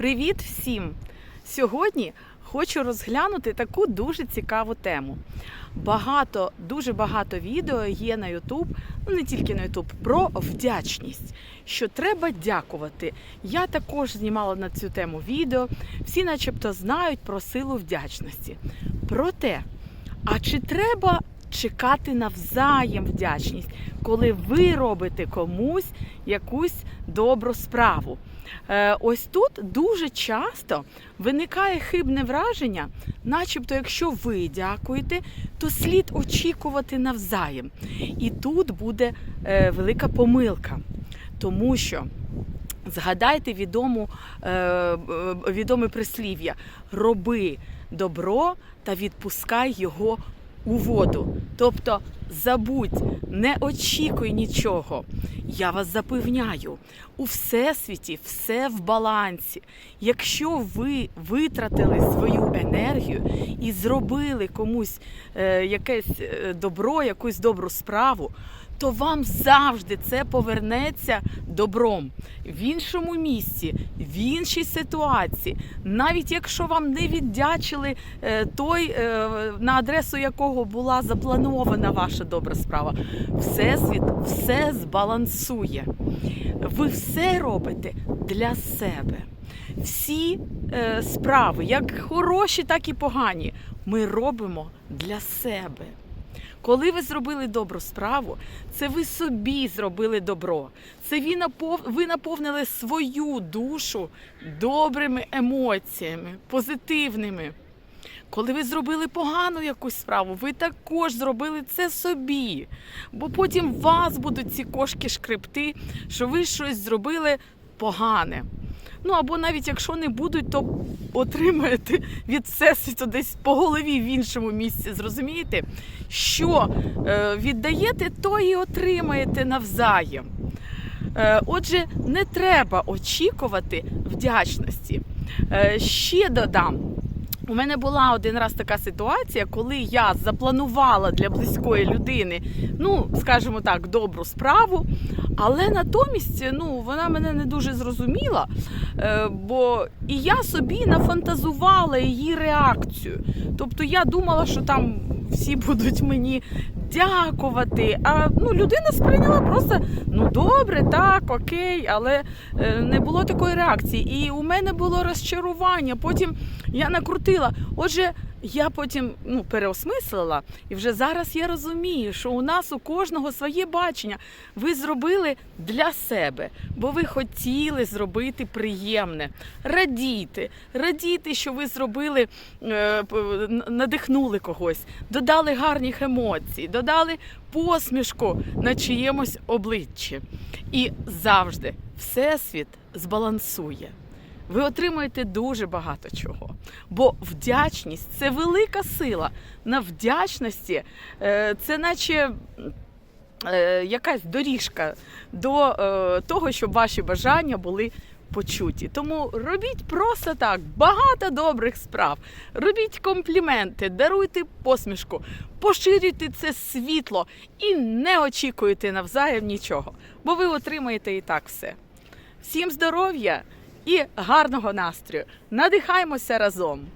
Привіт всім! Сьогодні хочу розглянути таку дуже цікаву тему. Багато, дуже багато відео є на YouTube, ну не тільки на YouTube, про вдячність. Що треба дякувати. Я також знімала на цю тему відео. Всі, начебто, знають про силу вдячності. Проте, а чи треба чекати навзаєм вдячність, коли ви робите комусь якусь добру справу? Е, Ось тут дуже часто виникає хибне враження, начебто, якщо ви дякуєте, то слід очікувати навзаєм. І тут буде е, велика помилка, тому що. Згадайте відому, е, відоме прислів'я: роби добро та відпускай його у воду. Тобто забудь, не очікуй нічого. Я вас запевняю, у всесвіті все в балансі. Якщо ви витратили свою енергію і зробили комусь е, якесь е, добро, якусь добру справу, то вам завжди це повернеться добром в іншому місці, в іншій ситуації. Навіть якщо вам не віддячили е, той, е, на адресу якого була запланована ваша добра справа, Всесвіт все збалансує. Ви все робите для себе. Всі е, справи, як хороші, так і погані, ми робимо для себе. Коли ви зробили добру справу, це ви собі зробили добро. Це ви наповнили свою душу добрими емоціями, позитивними. Коли ви зробили погану якусь справу, ви також зробили це собі. Бо потім вас будуть ці кошки шкребти, що ви щось зробили погане. Ну або навіть якщо не будуть, то отримаєте від всесвіту десь по голові в іншому місці. Зрозумієте, що е, віддаєте, то і отримаєте навзаєм. Е, отже, не треба очікувати вдячності. Е, ще додам. У мене була один раз така ситуація, коли я запланувала для близької людини, ну скажімо так, добру справу, але натомість ну, вона мене не дуже зрозуміла, е, бо і я собі нафантазувала її реакцію. Тобто я думала, що там всі будуть мені дякувати. А ну, людина сприйняла просто ну добре, так, окей, але е, не було такої реакції. І у мене було розчарування. Потім я накрутила. Отже, я потім ну, переосмислила, і вже зараз я розумію, що у нас у кожного своє бачення. Ви зробили для себе, бо ви хотіли зробити приємне. Радійте, радійте, що ви зробили, е, надихнули когось, додали гарних емоцій, додали посмішку на чиємусь обличчі. І завжди Всесвіт збалансує. Ви отримаєте дуже багато чого. Бо вдячність це велика сила. На вдячності е, це наче е, якась доріжка до е, того, щоб ваші бажання були почуті. Тому робіть просто так багато добрих справ. Робіть компліменти, даруйте посмішку, поширюйте це світло і не очікуйте навзаєм нічого, бо ви отримаєте і так все. Всім здоров'я і гарного настрою! Надихаймося разом!